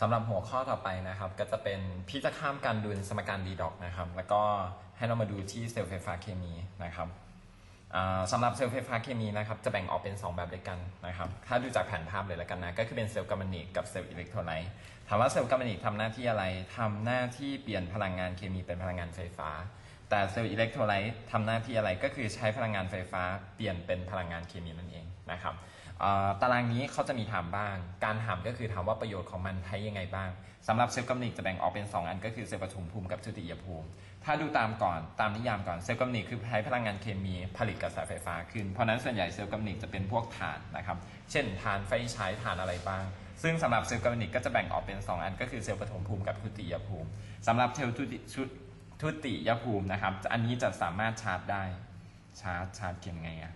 สำหรับหัวข้อต่อไปนะครับ ก็จะเป็นพี่จะข้ามการดุลสมการดีดอกนะครับ แล้วก็ให้เรามาดูที่เซลล์ไฟฟ้าเคมีนะครับสำหรับเซลล์ไฟฟ้าเคมีนะครับจะแบ่งออกเป็น 2 แบบด้วยกันนะครับถ้าดูจากแผนภาพเลยแล้วกันนะก็คือเป็นเซลล์กัมมันนิกกับเซลล์อิเล็กโทรไลต์ถามว่าเซลล์กัมมันนิกทำหน้าที่อะไรทำหน้าที่เปลี่ยนพลังงานเคมีเป็นพลังงานไฟฟ้า แต่เซลล์อิเล็กโทรไลต์ทำหน้าที่อะไรก็คือใช้พลังงานไฟฟ้า เปลี่ยนเป็นพลังงานเคมีนั่นเองนะครับ ตารางนี้เขาจะมีถามบ้าง การถามก็คือถามว่าประโยชน์ของมันใช้ยังไงบ้างสำหรับเซลล์กัมมันนิกจะแบ่งออกเป็น 2 อันก็คือเซลล์ปฐมภูมิกับทุติยภูมิ ถ้าดูตามก่อนตามนิยามก่อนเซลล์กัมมันนิกคือใช้พลังงานเคมีผลิตกระแสไฟฟ้าขึ้น เพราะนั้นส่วนใหญ่เซลล์กัมมันนิกจะเป็นพวกถ่านนะครับ เช่นถ่านไฟใช้ถ่านอะไรบ้าง ซึ่งสำหรับเซลล์กัมมันนิกก็จะแบ่งออกเป็น 2 อัน ก็คือเซลล์ปฐมภูมิกับทุติยภูมิสำหรับเซลล์ทุติชุดติยภูมินะครับ อันนี้จะสามารถชาร์จได้ชาร์จชาร์จเขียนไงอะ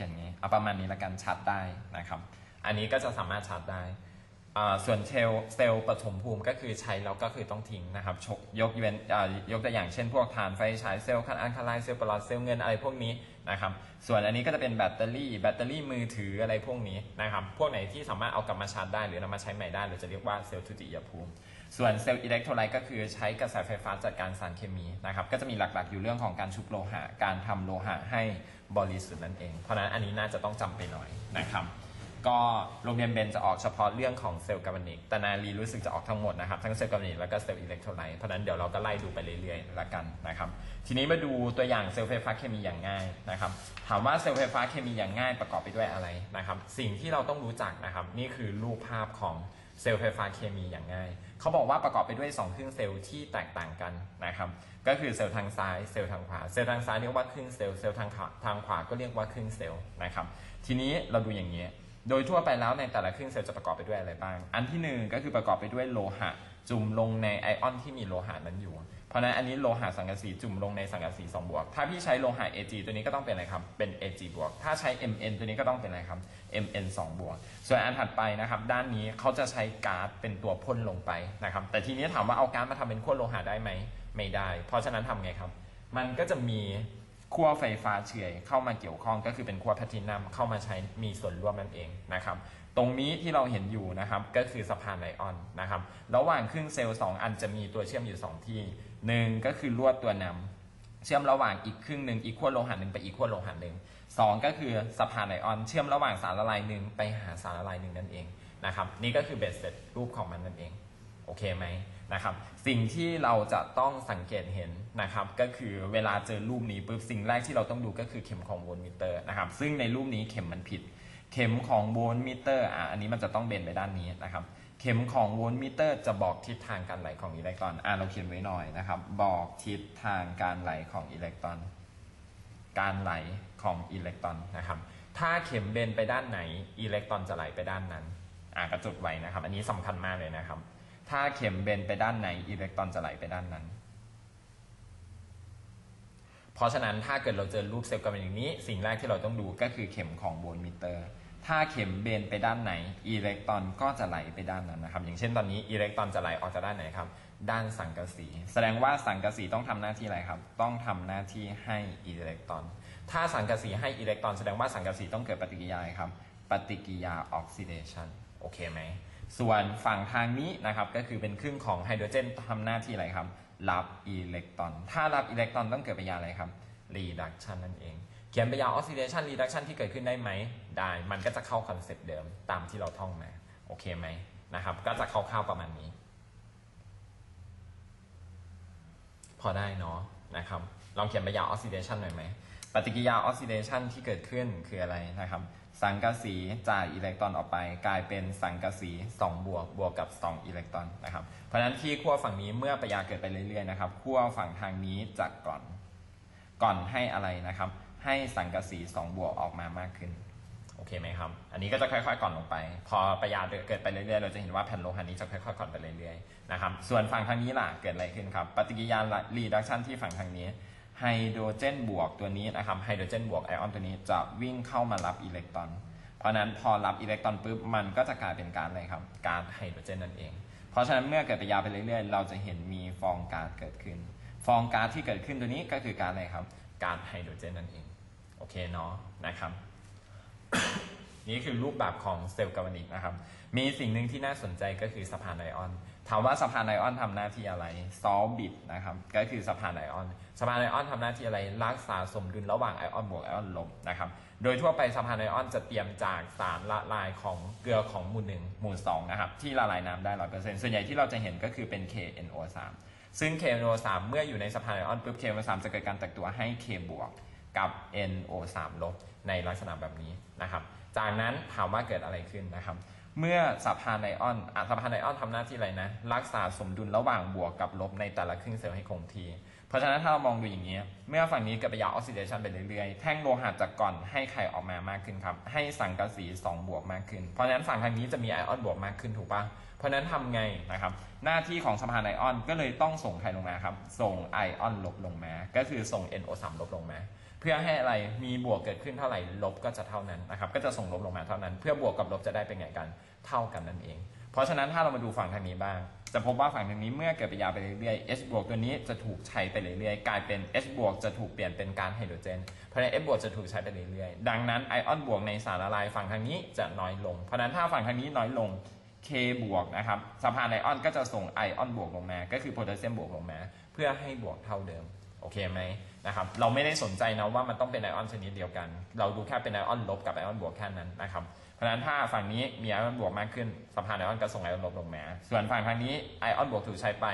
ขียนไงเอาประมาณนี้ละกันชาร์จได้นะครับ อันนี้ก็จะสามารถชาร์จได้ส่วนเซลล์เซลล์ปฐมภูมิก็คือใช้แล้วก็คือต้องทิ้งนะครับชกยกเว้นอ่ายกตัวอย่างเช่นพวกถ่านไฟฉายเซลล์คันอัลคาไลเซลล์ปลอดเซลล์เงินอะไรพวกนี้นะครับส่วนอันนี้ก็จะเป็นแบตเตอรี่ แบตเตอรี่มือถืออะไรพวกนี้นะครับพวกไหนที่สามารถเอากลับมาชาร์จได้หรือนำมาใช้ใหม่ได้เราจะเรียกว่าเซลล์ทุติยภูมิ ส่วนเซลล์อิเล็กโทรไลต์ก็คือใช้กระแสไฟฟ้าจัดการสารเคมีนะครับ ก็จะมีหลักๆอยู่เรื่องของการชุบโลหะ การทำโลหะให้บริสุทธิ์นั่นเอง เพราะนั้นอันนี้น่าจะต้องจำไปหน่อยนะครับ ก็โรงเรียนเบนจะออกเฉพาะเรื่องของเซลล์กัมมันนิก แต่นาลีรู้สึกจะออกทั้งหมดนะครับ ทั้งเซลล์กัมมันนิกแล้วก็เซลล์อิเล็กโทรไลต์ เพราะฉะนั้นเดี๋ยวเราก็ไล่ดูไปเรื่อยๆละกันนะครับ ทีนี้มาดูตัวอย่างเซลล์ไฟฟ้าเคมีอย่างง่ายนะครับ ถามว่าเซลล์ไฟฟ้าเคมีอย่างง่ายประกอบไปด้วยอะไรนะครับ สิ่งที่เราต้องรู้จักนะครับ นี่คือรูปภาพของเซลล์ไฟฟ้าเคมีอย่างง่าย เขาบอกว่าประกอบไปด้วย 2 ครึ่งเซลล์ที่แตกต่างกันนะครับ ก็คือเซลล์ทางซ้ายเซลล์ทางขวา เซลล์ทางซ้ายเรียกว่าครึ่งเซลล์ เซลล์ทางขวาทางขวาก็เรียกว่าครึ่งเซลล์นะครับ ทีนี้เราดูอย่างนี้ โดยทั่วไปแล้วในแต่ละครึ่งเซลล์จะประกอบไปด้วยอะไรบ้าง อันที่หนึ่งก็คือประกอบไปด้วยโลหะ จุ่มลงในไอออนที่มีโลหะนั้นอยู่ เพราะนั้นอันนี้โลหะสังกะสีจุ่มลงในสังกะสี2บวก ถ้าพี่ใช้โลหะ Ag ตัวนี้ก็ต้องเป็นอะไรครับ เป็น Ag บวก ถ้าใช้ Mn ตัวนี้ก็ต้องเป็นอะไรครับ Mn 2บวก ส่วนอันถัดไปนะครับ ด้านนี้เขาจะใช้ก๊าซเป็นตัวพ่นลงไปนะครับ แต่ทีนี้ถามว่าเอาก๊าซมาทำเป็นขั้วโลหะได้ไหม ไม่ได้ เพราะฉะนั้นทำไงครับ มันก็จะมีขั้วไฟฟ้าเฉื่อยเข้ามาเกี่ยวข้องก็คือเป็นขั้วแพลตินัมเข้ามาใช้มีส่วนร่วมนั่นเองนะครับ ตรงนี้ที่เราเห็นอยู่นะครับก็คือสะพานไอออนนะครับ ระหว่างครึ่งเซลล์2อันจะมีตัวเชื่อมอยู่ 2 ที่ หนึ่งก็คือลวดตัวนำเชื่อมระหว่างอีกครึ่งหนึ่งอีกขั้วโลหะหนึ่งไปอีกขั้วโลหะหนึ่งสองก็คือสะพานไอออน เชื่อมระหว่างสารละลายหนึ่งไปหาสารละลายหนึ่งนั่นเองนะครับนี่ก็คือเบสเสร็จรูปของมันนั่นเองโอเคไหมนะครับสิ่งที่เราจะต้องสังเกตเห็นนะครับก็คือเวลาเจอรูปนี้ปุ๊บสิ่งแรกที่เราต้องดูก็คือเข็มของโวลต์มิเตอร์นะครับซึ่งในรูปนี้เข็มมันผิด เข็มของโวลต์มิเตอร์อะอันนี้มันจะต้องเบนไปด้านนี้นะครับ เข็มของโวลต์มิเตอร์ จะบอกทิศทางการไหลของอิเล็กตรอน อะเราเขียนไว้หน่อยนะครับ บอกทิศทางการไหลของอิเล็กตรอน การไหลของอิเล็กตรอนนะครับ ถ้าเข็มเบนไปด้านไหนอิเล็กตรอนจะไหลไปด้านนั้น อะกระจุดไว้นะครับ อันนี้สำคัญมากเลยนะครับ ถ้าเข็มเบนไปด้านไหนอิเล็กตรอนจะไหลไปด้านนั้น เพราะฉะนั้นถ้าเกิดเราเจอรูปเซลล์กัมมันอย่างนี้ สิ่งแรกที่เราต้องดูก็คือเข็มของโวลต์มิเตอร์ ถ้าเข็มเบนไปด้านไหนอิเล็กตรอนก็จะไหลไปด้านนั้นนะครับ อย่างเช่นตอนนี้อิเล็กตรอนจะไหลออกจากด้านไหนครับ ด้านสังกะสี แสดงว่าสังกะสีต้องทำหน้าที่อะไรครับ ต้องทำหน้าที่ให้อิเล็กตรอน ถ้าสังกะสีให้อิเล็กตรอนแสดงว่าสังกะสีต้องเกิดปฏิกิริยาอะไรครับ ปฏิกิริยาออกซิเดชันโอเคไหม ส่วนฝั่งทางนี้นะครับก็คือเป็นครึ่งของไฮโดรเจนทำหน้าที่อะไรครับ รับอิเล็กตรอน ถ้ารับอิเล็กตรอนต้องเกิดปฏิกิริยาอะไรครับ รีดักชันนั่นเอง เขียนปฏิกิริยาออกซิเดชันรีดักชันที่เกิดขึ้นได้ไหม ได้ มันก็จะเข้าคอนเซ็ปต์เดิมตามที่เราท่องมา โอเคไหมนะครับ ก็จะคร่าวๆประมาณนี้ พอได้เนาะนะครับ ลองเขียนปฏิกิริยาออกซิเดชันหน่อยไหม ปฏิกิริยาออกซิเดชันที่เกิดขึ้นคืออะไรนะครับ สังกะสีจ่ายอิเล็กตรอนออกไป กลายเป็นสังกะสี 2 บวกบวกกับ 2 อิเล็กตรอนนะครับ เพราะฉะนั้นที่ขั้วฝั่งนี้เมื่อปฏิกิริยาเกิดไปเรื่อยๆนะครับขั้วฝั่งทางนี้จะก่อน ก่อนให้อะไรนะครับ ให้สังกะสี2บวกออกมามากขึ้น โอเคไหมครับ อันนี้ก็จะค่อยๆก่อนลงไป พอปฏิกิริยาเกิดไปเรื่อยๆ เราจะเห็นว่าแผ่นโลหะนี้จะค่อยๆก่อนไปเรื่อยๆนะครับ ส่วนฝั่งทางนี้ล่ะเกิดอะไรขึ้นครับ ปฏิกิริยารีดักชันที่ฝั่งทางนี้ไฮโดรเจนบวกตัวนี้นะครับ ไฮโดรเจนบวกไอออนตัวนี้จะวิ่งเข้ามารับอิเล็กตรอน เพราะนั้นพอรับอิเล็กตรอนปุ๊บ มันก็จะกลายเป็นก๊าซอะไรครับ ก๊าซไฮโดรเจนนั่นเอง เพราะฉะนั้นเมื่อเกิดปฏิกิริยาไปเรื่อยๆ เราจะเห็นมีฟองก๊าซเกิดขึ้น ฟองก๊าซที่เกิดขึ้นตัวนี้ก็คือก๊าซอะไรครับ ก๊าซไฮโดรเจนนั่นเอง โอเคเนาะนะครับ นี่คือรูปแบบของเซลล์กาลวานิกนะครับ มีสิ่งหนึ่งที่น่าสนใจก็คือสะพานไอออน ถามว่าสะพานไอออนทำหน้าที่อะไรซอลบิดนะครับ ก็คือสะพานไอออน สะพานไอออนทำหน้าที่อะไร รักษาสมดุลระหว่างไอออนบวกไอออนลบนะครับ โดยทั่วไปสะพานไอออนจะเตรียมจากสารละลายของเกลือของหมู่หนึ่งหมู่สองนะครับที่ละลายน้ำได้ร้อยเปอร์เซ็นต์ส่วนใหญ่ที่เราจะเห็นก็คือเป็น KNO3 ซึ่ง KNO3 เมื่ออยู่ในสะพานไอออนปุ๊บ KNO3 จะเกิดการแตกตัวให้ K บวกกับ NO3 ลบในลักษณะแบบนี้นะครับ จากนั้นถามว่าเกิดอะไรขึ้นนะครับ เมื่อสะพานไอออนอะสะพานไอออนทำหน้าที่อะไรนะ รักษาสมดุลระหว่างบวกกับลบในแต่ละครึ่งเซลล์ให้คงที่ เพราะฉะนั้นถ้าเรามองดูอย่างนี้ เมื่อฝั่งนี้เกิดปฏิกิริยาออกซิเดชันไปเรื่อยๆ แท่งโลหะจากก่อนให้ไข่ออกมามากขึ้นครับ ให้สังกะสี 2 บวกมากขึ้น เพราะฉะนั้นฝั่งทางนี้จะมีไอออนบวกมากขึ้นถูกปะเพราะฉะนั้นทำไงนะครับ หน้าที่ของสะพานไอออนก็เลยต้องส่งใครลงมาครับ ส่งไอออนลบลงมา ก็คือส่ง NO3 ลบลงมา เพื่อให้อะไร มีบวกเกิดขึ้นเท่าไหร่ ลบก็จะเท่านั้นนะครับ ก็จะส่งลบลงมาเท่านั้น เพื่อบวกกับลบจะได้เป็นไงกัน เท่ากันนั่นเอง เพราะฉะนั้นถ้าเรามาดูฝั่งทางนี้บ้าง จะพบว่าฝั่งทางนี้เมื่อเกิดปฏิกิริยาไปเรื่อยๆ H บวกตัวนี้จะถูกใช้ไปเรื่อยๆ กลายเป็น H บวกจะถูกเปลี่ยนเป็นก๊าซไฮโดรเจน เพราะฉะนั้น H บวกจะถูกใช้ไปเรื่อยๆ ดังนั้นไอออนบวกในสารละลายฝั่งทางนี้จะน้อยลง เพราะฉะนั้นถ้าฝั่งทางนี้น้อยลง K บวกนะครับสะพานไอออนก็จะส่งไอออนบวกลงมา ก็คือโพแทสเซียมบวกลงมา เพื่อให้บวกเท่าเดิม โอเคไหมนะครับเราไม่ได้สนใจนะว่ามันต้องเป็นไอออนชนิดเดียวกัน เราดูแค่เป็นไอออนลบกับไอออนบวกแค่นั้นนะครับเพราะฉะนั้นถ้าฝั่งนี้มีไอออนบวกมากขึ้นสะพานไอออนก็ส่งไอออนลบลงมาส่วนฝั่งทางนี้ไอออนบวกถูกใช้ไป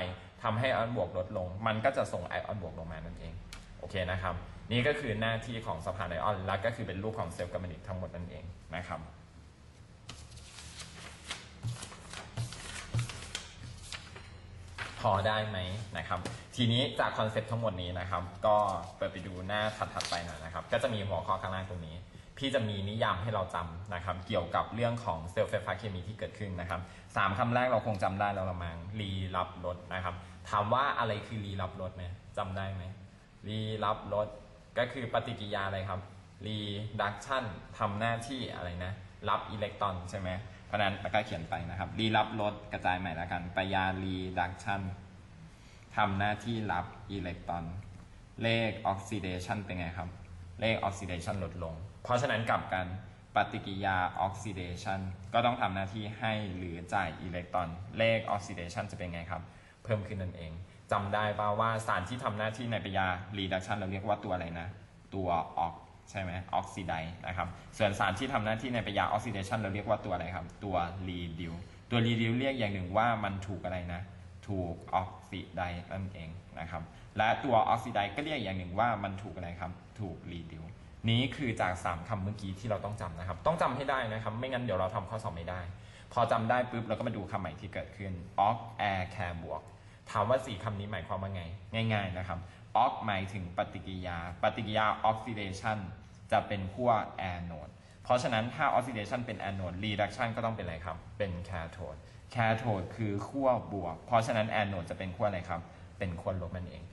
ทำให้ไอออนบวกลดลง มันก็จะส่งไอออนบวกลงมานั่นเองโอเคนะครับนี่ก็คือหน้าที่ของสะพานไอออนและก็คือเป็นรูปของเซลล์กัมมันตทั้งหมดนั่นเองนะครับ อได้ไหมนะครับ ทีนี้จากคอนเซ็ปต์ทั้งหมดนี้นะครับ ก็เปิดไปดูหน้าถัดๆไปหน่อยนะครับ ก็จะมีหัวข้อข้างล่างตรงนี้ พี่จะมีนิยามให้เราจำนะครับ เกี่ยวกับเรื่องของเซลล์ไฟฟ้าเคมีที่เกิดขึ้นนะครับสามคำแรกเราคงจำได้แล้วละมังรีรับรสนะครับ ถามว่าอะไรคือรีรับรสไหมจำได้ไหมรีรับรสก็คือปฏิกิริยาอะไรครับรีดักชันทำหน้าที่อะไรนะ รับอิเล็กตรอนใช่ไหม เพราะนั้นแล้วก็เขียนไปนะครับ รีรับรสกระจายใหม่แล้วกันปยารีดักชันทำหน้าที่รับอิเล็กตรอน เลขออกซิเดชันเป็นไงครับ เลขออกซิเดชันลดลง เพราะฉะนั้นกลับกันปฏิกิริยาออกซิเดชันก็ต้องทำหน้าที่ให้หรือจ่ายอิเล็กตรอน เลขออกซิเดชันจะเป็นไงครับ เพิ่มขึ้นนั่นเองจำได้ป่าว่าสารที่ทำหน้าที่ในปฏิกิริยารีดักชันเราเรียกว่าตัวอะไรนะ ตัวออก ใช่ไหมออกซิไดนะครับส่วนสารที่ทำหน้าที่ในปฏิกิริยาออกซิเดชันเราเรียกว่าตัวอะไรครับ ตัวรีดิวตัวรีดิวเรียกอย่างหนึ่งว่ามันถูกอะไรนะ ถูกออกซิไดนั่นเองนะครับและตัวออกซิไดก็เรียกอย่างหนึ่งว่ามันถูกอะไรครับ ถูกรีดิวนี้คือจาก 3คำเมื่อกี้ที่เราต้องจำนะครับ ต้องจำให้ได้นะครับ ไม่งั้นเดี๋ยวเราทำข้อสอบไม่ได้ พอจำได้ปุ๊บเราก็มาดูคำใหม่ที่เกิดขึ้น ox air care บวก ถามว่า 4คำนี้หมายความว่าไง ง่าย ๆนะครับ ox หมายถึงปฏิกิริยา ปฏิกิริยา oxidation จะเป็นขั้ว anode เพราะฉะนั้นถ้า oxidation เป็น anode reduction ก็ต้องเป็นอะไรครับ เป็น cathode cathode คือขั้วบวก เพราะฉะนั้น anode จะเป็นขั้วอะไรครับ เป็นขั้วลบนั่นเอง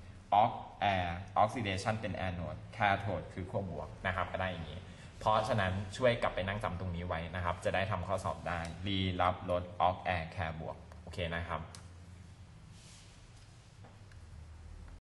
ox air oxidation เป็น anode cathode คือขั้วบวกนะครับก็ได้อย่างนี้ เพราะฉะนั้นช่วยกลับไปนั่งจำตรงนี้ไว้นะครับ จะได้ทำข้อสอบได้รีรับลด ox air care บวกโอเคนะครับ